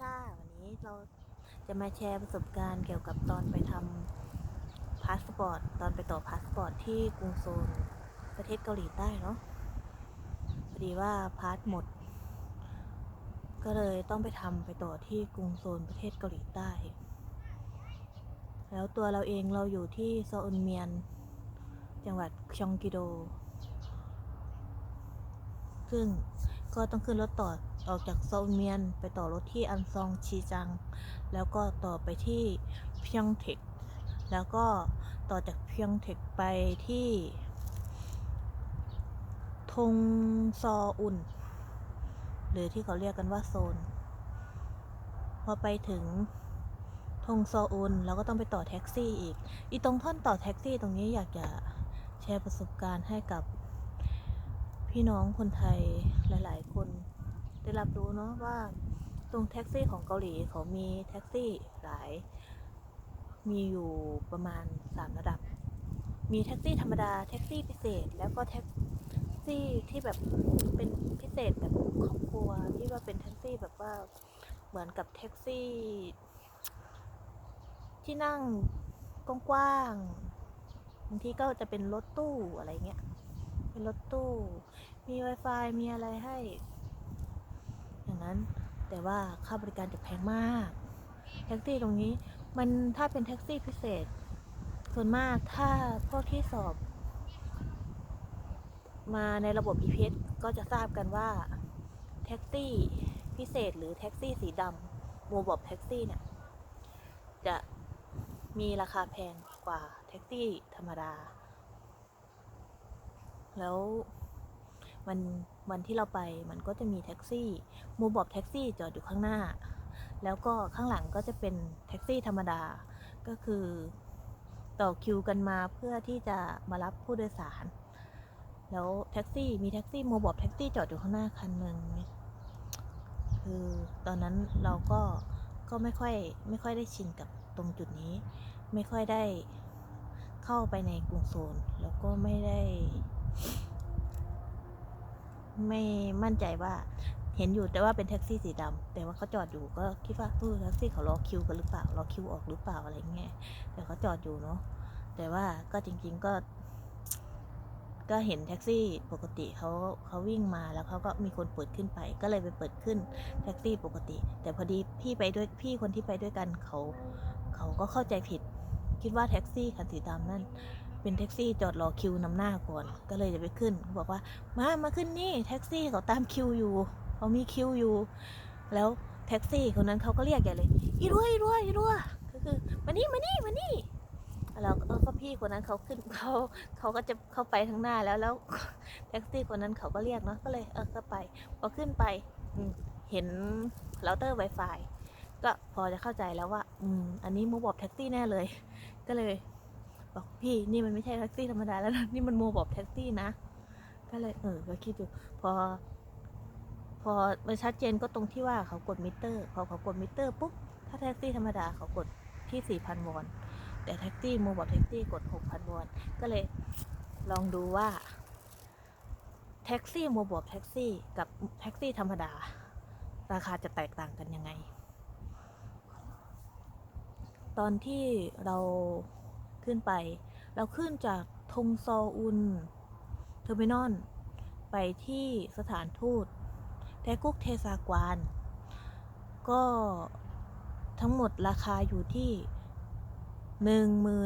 ค่ะวันนี้เราจะมาแชร์ประสบการณ์เกี่ยวกับตอนไปทำพาสปอร์ต ตอนไปต่อพาสปอร์ตที่กรุงโซลประเทศเกาหลีใต้เนาะพอดีว่าพาสหมด ก็เลยต้องไปทำไปต่อที่กรุงโซลประเทศเกาหลีใต้ แล้วตัวเราเองเราอยู่ที่โซอุนเมียน จังหวัดชองกิโด ซึ่ง ก็ต้องขึ้นรถต่อออกจากโซลเมียน ไปต่อรถที่อันซองชีจัง แล้วก็ต่อไปที่เพียงเทค แล้วก็ต่อจากเพียงเทคไปที่ทงซออุนหรือที่เขาเรียกกันว่าโซน พอไปถึงทงซออุนเราก็ต้องไปต่อแท็กซี่อีก อีตรงท่อนต่อแท็กซี่ตรงนี้อยากจะแชร์ประสบการณ์ให้กับ พี่น้องคนไทยหลาย ๆ คนได้รับรู้เนาะว่าตรงแท็กซี่ของเกาหลีเขามีแท็กซี่หลาย มีอยู่ประมาณ 3 ระดับ มีแท็กซี่ธรรมดาแท็กซี่พิเศษ แล้วก็แท็กซี่ที่แบบเป็นพิเศษแบบครอบครัวที่ว่าเป็นแท็กซี่แบบว่าเหมือนกับแท็กซี่ ที่นั่งกว้างๆบางทีก็จะเป็นรถตู้อะไรเงี้ยเป็นรถตู้ มี Wi-Fi มีอะไรให้ อย่างนั้นแต่ว่าค่าบริการจะแพงมาก แท็กซี่ตรงนี้มันถ้าเป็นแท็กซี่พิเศษ ส่วนมากถ้าพวกที่สอบ มาในระบบ EPS ก็จะทราบกันว่า แท็กซี่พิเศษหรือแท็กซี่สีดำโมบอบแท็กซี่เนี่ย จะมีราคาแพงกว่าแท็กซี่ธรรมดา แล้ว วันวันที่เราไปมันก็จะมีแท็กซี่โมบอบแท็กซี่จอดอยู่ข้างหน้า แล้วก็ข้างหลังก็จะเป็นแท็กซี่ธรรมดา ก็คือต่อคิวกันมาเพื่อที่จะมารับผู้โดยสาร แล้วแท็กซี่มีแท็กซี่โมบอบแท็กซี่จอดอยู่ข้างหน้าคันหนึ่งคือตอนนั้นเราก็ก็ไม่ค่อยไม่ค่อยได้ชินกับตรงจุดนี้ ไม่ค่อยได้เข้าไปในกรุงโซน แล้วก็ไม่ได้ ไม่มั่นใจว่าเห็นอยู่แต่ว่าเป็นแท็กซี่สีดำแต่ว่าเขาจอดอยู่ก็คิดว่าเออแท็กซี่เขารอคิวกันหรือเปล่ารอคิวออกหรือเปล่าอะไรเงี้ยแต่เขาจอดอยู่เนาะแต่ว่าก็จริง ๆก็ ก็เห็นแท็กซี่ปกติเขาเขาวิ่งมาแล้วเขาก็มีคนเปิดขึ้นไป ก็เลยไปเปิดขึ้นแท็กซี่ปกติ แต่พอดีพี่ไปด้วยพี่คนที่ไปด้วยกันเขา เขาก็เข้าใจผิด คิดว่าแท็กซี่คันสีดำนั่น เป็นแท็กซี่จอดรอคิวนำหน้าก่อน ก็เลยจะไปขึ้นเขาบอกว่ามามาขึ้นนี่แท็กซี่เขาตามคิวอยู่เขามีคิวอยู่ แล้วแท็กซี่คนนั้นเขาก็เรียกใหญ่เลยอีรัวอีรัวอีรัวก็คือมานี่มานี่มานี่แล้วก็พี่คนนั้นเขาขึ้นเขาเขาก็จะเข้าไปข้างหน้าแล้วแล้วแท็กซี่คนนั้นเขาก็เรียกเนาะก็เลยเออก็ไปพอขึ้นไปเห็นเราเตอร์ Wi-Fi ก็พอจะเข้าใจแล้วว่า อืม อันนี้โมบอบแท็กซี่แน่เลย ก็เลย บอกพี่นี่มันไม่ใช่แท็กซี่ธรรมดาแล้วนะนี่มันโมบอบแท็กซี่นะ ก็เลยเออก็คิดดูพอ พอมันชัดเจนก็ตรงที่ว่าเขากดมิเตอร์พอเขากดมิเตอร์ปุ๊บถ้าแท็กซี่ธรรมดาเขากดที่4,000วอนแต่แท็กซี่โมบอบแท็กซี่กด6,000วอนก็เลยลองดูว่าแท็กซี่โมบอบแท็กซี่กับแท็กซี่ธรรมดา ราคาจะแตกต่างกันยังไง ตอนที่เรา ขึ้นไป เราขึ้นจากทงซออุนเทอร์มินอลไปที่สถานทูตแทกุกเทซากวาน ก็ทั้งหมดราคาอยู่ที่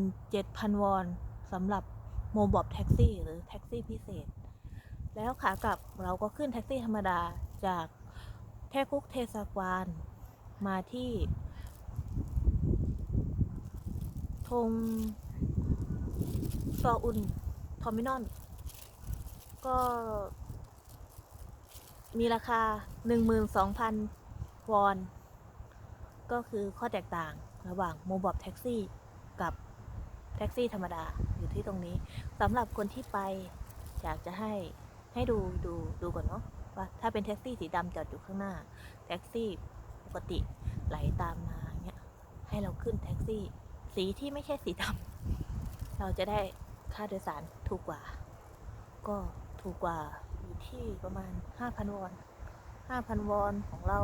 17,000 วอนสำหรับโมบอบแท็กซี่หรือแท็กซี่พิเศษ แล้วขากลับเราก็ขึ้นแท็กซี่ธรรมดาจากแทกุกเทซากวานมาที่ธง ออุนทอมินอลก็ มีราคา 12,000 วอน ก็คือข้อแตกต่างระหว่างโมบอบแท็กซี่กับแท็กซี่ธรรมดาอยู่ที่ตรงนี้สำหรับคนที่ไปอยากจะให้ให้ดูดูดูก่อนเนาะว่าถ้าเป็นแท็กซี่สีดำจอดอยู่ข้างหน้า แท็กซี่ปกติไหลตามมาเงี้ยให้เราขึ้นแท็กซี่ สีที่ไม่ใช่สีดำเราจะได้ ค่าโดยสารถูกกว่า ก็ถูกกว่าอยู่ที่ประมาณ 5,000 วอน 5,000 วอนของเรา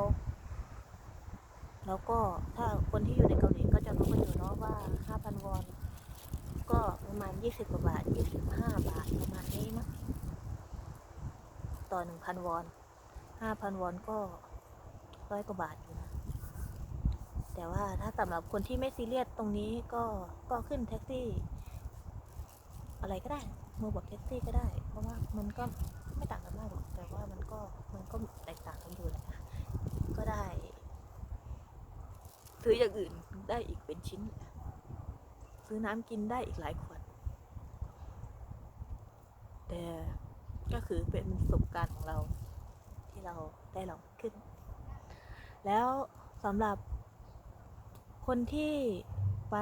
แล้วก็ถ้าคนที่อยู่ในเกาหลีก็จะรู้กันอยู่เนาะว่า 5,000 วอน ก็ประมาณ 20กว่าบาท 25 บาทประมาณนี้มั้งต่อ 1,000 วอน 5,000 วอนก็ร้อยกว่าบาทอยู่นะแต่ว่าถ้าสำหรับคนที่ไม่ซีเรียสตรงนี้ก็ก็ขึ้นแท็กซี่ อะไรก็ได้ มือบอกแท็กซี่ก็ได้ เพราะว่ามันก็ไม่ต่างกันมากหรอกแต่ว่ามันก็มันก็แตกต่างกันอยู่แหละก็ได้ ซื้ออย่างอื่นได้อีกเป็นชิ้น ซื้อน้ำกินได้อีกหลายขวดแต่ก็คือเป็นประสบการณ์ของเราที่เราได้ลองขึ้น แล้วสำหรับคนที่ไป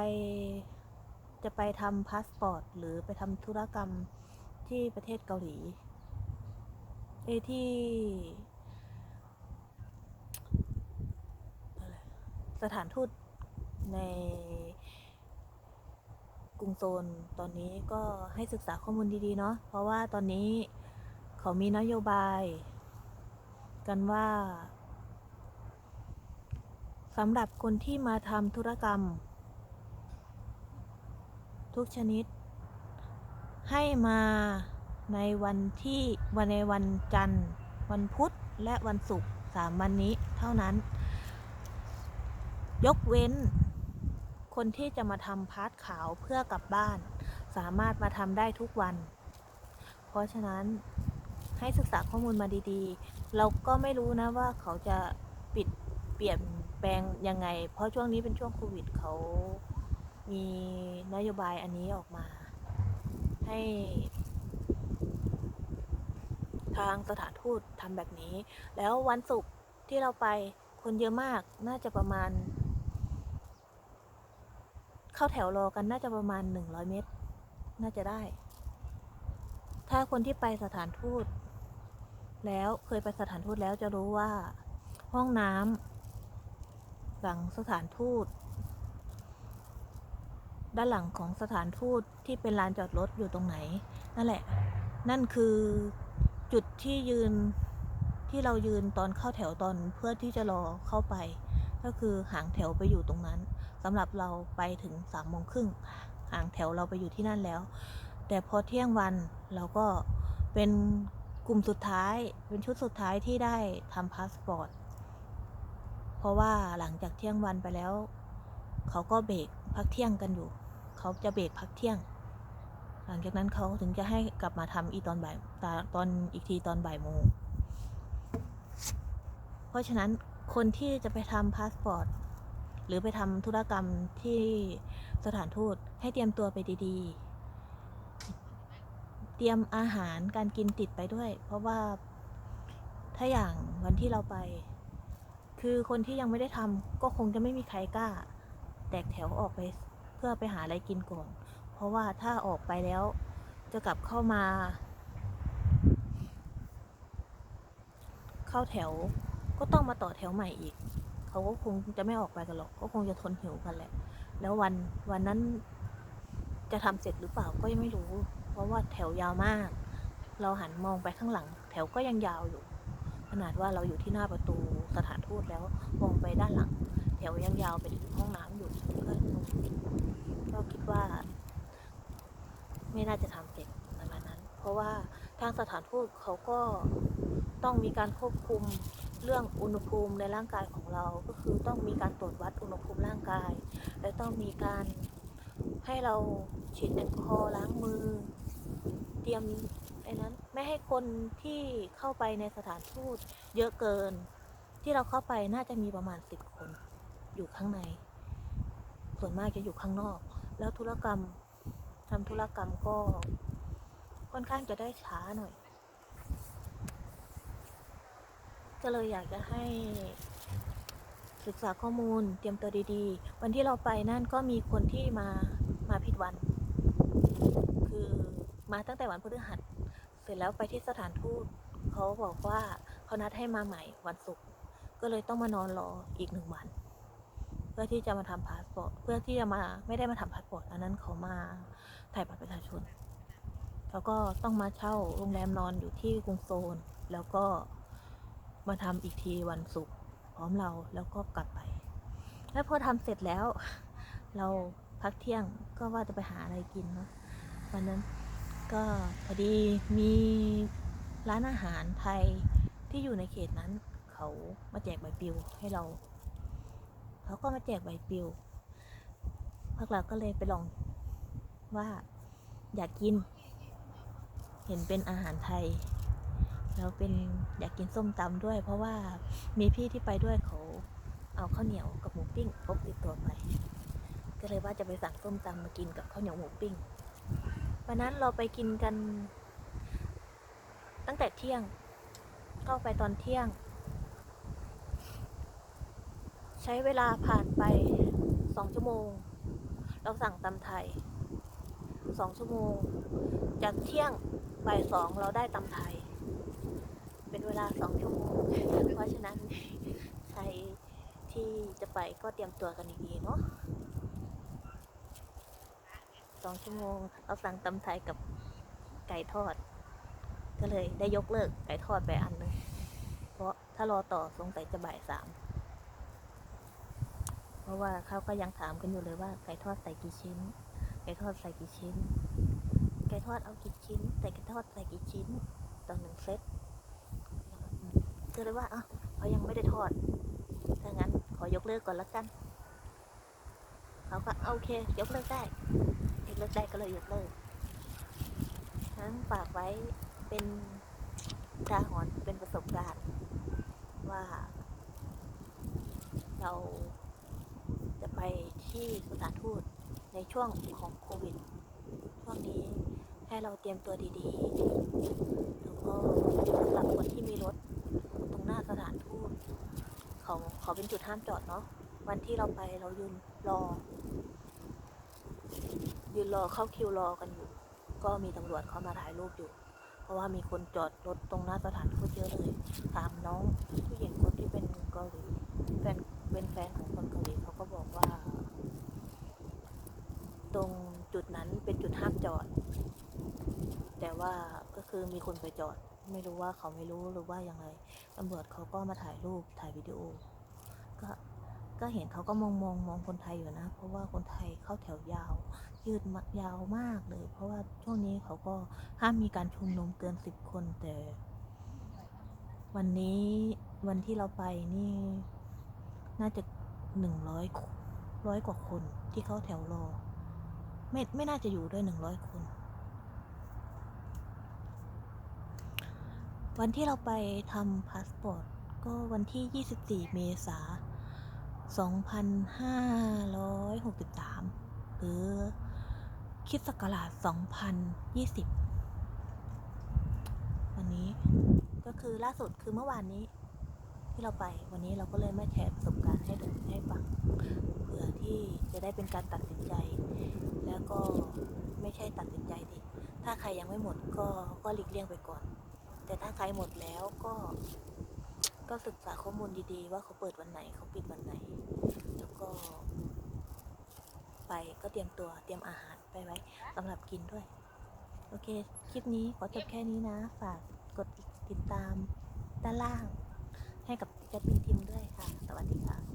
จะไปทำพาสปอร์ต หรือไปทำธุรกรรมที่ประเทศเกาหลีเอที่สถานทูตในกรุงโซนตอนนี้ก็ให้ศึกษาข้อมูลดีๆ เนาะเพราะว่าตอนนี้เขามีนโยบาย กันว่าสำหรับคนที่มาทำธุรกรรม ทุกชนิด ให้มาในวันที่วันในวันจันทร์ วันพุธและวันศุกร์สามวันนี้เท่านั้น ยกเว้น คนที่จะมาทำพาร์ทขาวเพื่อกลับบ้าน สามารถมาทำได้ทุกวัน เพราะฉะนั้นให้ศึกษาข้อมูลมาดีๆ เราก็ไม่รู้นะว่าเขาจะปิดเปลี่ยนแปลงยังไง เพราะช่วงนี้เป็นช่วงโควิดเขา มีนโยบายอันนี้ออกมา ให้ ทางสถานทูตทำแบบนี้ แล้ววันศุกร์ที่เราไปคนเยอะมากน่าจะประมาณ เข้าแถวรอกันน่าจะประมาณ100เมตร น่าจะได้ ถ้าคนที่ไปสถานทูต แล้วเคยไปสถานทูตแล้วจะรู้ว่า ห้องน้ำหลังสถานทูต ด้านหลังของสถานทูตที่เป็นลานจอดรถอยู่ตรงไหน นั่นแหละ นั่นคือจุดที่ยืนที่เรายืนตอนเข้าแถวตอนเพื่อที่จะรอเข้าไป ก็คือหางแถวไปอยู่ตรงนั้นสำหรับเราไปถึงสามโมงครึ่งหางแถวเราไปอยู่ที่นั่นแล้ว แต่พอเที่ยงวันเราก็เป็นกลุ่มสุดท้ายเป็นชุดสุดท้ายที่ได้ทำพาสปอร์ตเพราะว่าหลังจากเที่ยงวันไปแล้ว เขาก็เบรกพักเที่ยงกันอยู่ เขาจะเบรกพักเที่ยง หลังจากนั้นเขาถึงจะให้กลับมาทำอีตอนบ่ายตตอนอีกทีตอนบ่ายโมง เพราะฉะนั้นคนที่จะไปทำพาสปอร์ตหรือไปทำธุรกรรมที่สถานทูตให้เตรียมตัวไปดีๆ เตรียมอาหารการกินติดไปด้วย เพราะว่าถ้าอย่างวันที่เราไป คือคนที่ยังไม่ได้ทำก็คงจะไม่มีใครกล้า แตกแถวออกไป พื่อไปหาอะไรกินก่อน เพราะว่าถ้าออกไปแล้วจะกลับเข้ามา เข้าแถวก็ต้องมาต่อแถวใหม่อีก เขาก็คงจะไม่ออกไปกันหรอก ก็คงจะทนหิวกันแหละ แล้ววันวันนั้นจะทำเสร็จหรือเปล่าก็ยังไม่รู้ เพราะว่าแถวยาวมาก เราหันมองไปข้างหลัง แถวก็ยังยาวอยู่ ขนาดว่าเราอยู่ที่หน้าประตูสถานทูตแล้วมองไปด้านหลัง แถวยังยาวไปถึงห้องน้ำอยู่ก็ก็คิดว่า ไม่น่าจะทำเสร็จในวันนั้น เพราะว่าทางสถานทูตเขาก็ต้องมีการควบคุมเรื่องอุณหภูมิในร่างกายของเรา ก็คือต้องมีการตรวจวัดอุณหภูมิร่างกาย และต้องมีการให้เราฉีดแอลกอฮอล์ล้างมือ เตรียมไอ้นั้นไม่ให้คนที่เข้าไปในสถานทูตเยอะเกิน ที่เราเข้าไปน่าจะมีประมาณสิบคน อยู่ข้างใน ส่วนมากจะอยู่ข้างนอก แล้วธุรกรรมทำธุรกรรมก็ค่อนข้างจะได้ช้าหน่อย ก็เลยอยากจะให้ศึกษาข้อมูลเตรียมตัวดีๆ วันที่เราไปนั่นก็มีคนที่มามาผิดวัน คือมาตั้งแต่วันพฤหัส เสร็จแล้วไปที่สถานทูตเขาบอกว่าเขานัดให้มาใหม่วันศุกร์ก็เลยต้องมานอนรออีกหนึ่งวัน พื่อที่จะมาทำพาสปอร์ตเพื่อที่จะมาไม่ได้มาทำพาสปอร์ตอันนั้นเขามาถ่ายบัตรประชาชน แล้วก็ต้องมาเช่าโรงแรมนอนอยู่ที่กรุงโซน แล้วก็มาทำอีกทีวันศุกร์พร้อมเราแล้วก็กลับไป แล้วพอทำเสร็จแล้ว เราพักเที่ยงก็ว่าจะไปหาอะไรกินเนาะวันนั้นก็พอดีมีร้านอาหารไทยที่อยู่ในเขตนั้น เขามาแจกใบปลิวให้เรา เขาก็มาแจกใบปลิวพวกเราก็เลยไปลองว่าอยากกิน เห็นเป็นอาหารไทย แล้วเป็นอยากกินส้มตำด้วย เพราะว่ามีพี่ที่ไปด้วยเขาเอาข้าวเหนียวกับหมูปิ้งพกติดตัวไป ก็เลยว่าจะไปสั่งส้มตำมากินกับข้าวเหนียวหมูปิ้งวันนั้นเราไปกินกัน ตั้งแต่เที่ยง เข้าไปตอนเที่ยง ใช้เวลาผ่านไปสองชั่วโมง เราสั่งตำไทยสองชั่วโมง จากเที่ยงบ่ายสองเราได้ตำไทย เป็นเวลาสองชั่วโมง เพราะฉะนั้นใครที่จะไปก็เตรียมตัวกันดีๆเนาะสองชั่วโมง เราสั่งตำไทยกับไก่ทอด ก็เลยได้ยกเลิกไก่ทอดไปอันหนึง เพราะถ้ารอต่อสงสัยจะบ่ายสาม ราะว่าเขาก็ยังถามกันอยู่เลยว่าไก่ทอดใส่กี่ชิ้น ไก่ทอดใส่กี่ชิ้น ไก่ทอดเอากี่ชิ้น แต่ไก่ทอดใส่กี่ชิ้นต่อหนึ่งเซตก็เลยว่าอะเขายังไม่ได้ทอด ถ้างั้นขอยกเลิกก่อนละกัน เขาก็โอเค ยกเลิกได้ยกเลิกได้ก็เลยยกเลิกทั้งฝากไว้เป็นตาหอนเป็นประสบการณ์ว่าเรา ไปที่สถานทูตในช่วงของโควิด ช่วงนี้ให้เราเตรียมตัวดีๆ แล้วก็สำหรับคนที่มีรถตรงหน้าสถานทูตเขาเขาเป็นจุดห้ามจอดเนาะ วันที่เราไปเรายืนรอ ยืนรอเข้าคิวรอกันอยู่ ก็มีตำรวจเขามาถ่ายรูปอยู่ เพราะว่ามีคนจอดรถตรงหน้าสถานทูตเยอะเลยถามน้องผู้หญิงคนที่เป็นเกาหลีแฟน เป็นแฟนของคนเกาหลีเขาก็บอกว่า ตรงจุดนั้นเป็นจุดห้ามจอด แต่ว่าก็คือมีคนไปจอด ไม่รู้ว่าเขาไม่รู้หรือว่ายังไงตำรวจเขาก็มาถ่ายรูปถ่ายวิดีโอ ก็ก็เห็นเขาก็มองมองมองคนไทยอยู่นะ เพราะว่าคนไทยเข้าแถวยาว ยืดยาวมากเลย เพราะว่าช่วงนี้เขาก็ห้ามมีการชุมนุมเกินสิบคนแต่ วันนี้วันที่เราไปนี่ น่าจะหนึ่งร้อยร้อยกว่าคนที่เข้าแถวรอ ไม่ไม่น่าจะอยู่ด้วยหนึ่งร้อยคน วันที่เราไปทำพาสปอร์ตก็วันที่24เมษา2563หรือคิดศักราช2020วันนี้ก็คือล่าสุดคือเมื่อวานนี้ ที่เราไป วันนี้เราก็เลยมาแชร์ประสบการณ์ให้ดูให้ฟังเผื่อที่จะได้เป็นการตัดสินใจ แล้วก็ไม่ใช่ตัดสินใจดิถ้าใครยังไม่หมดก็ก็หลีกเลี่ยงไปก่อน แต่ถ้าใครหมดแล้วก็ก็ศึกษาข้อมูลดีๆ ว่าเขาเปิดวันไหนเขาปิดวันไหน แล้วก็ ไปก็เตรียมตัวเตรียมอาหารไปไว้สำหรับกินด้วย โอเค คลิปนี้ขอจบแค่นี้นะ ฝากกดติดตามด้านล่าง ให้กับแกปินทีมด้วยค่ะ สวัสดีค่ะ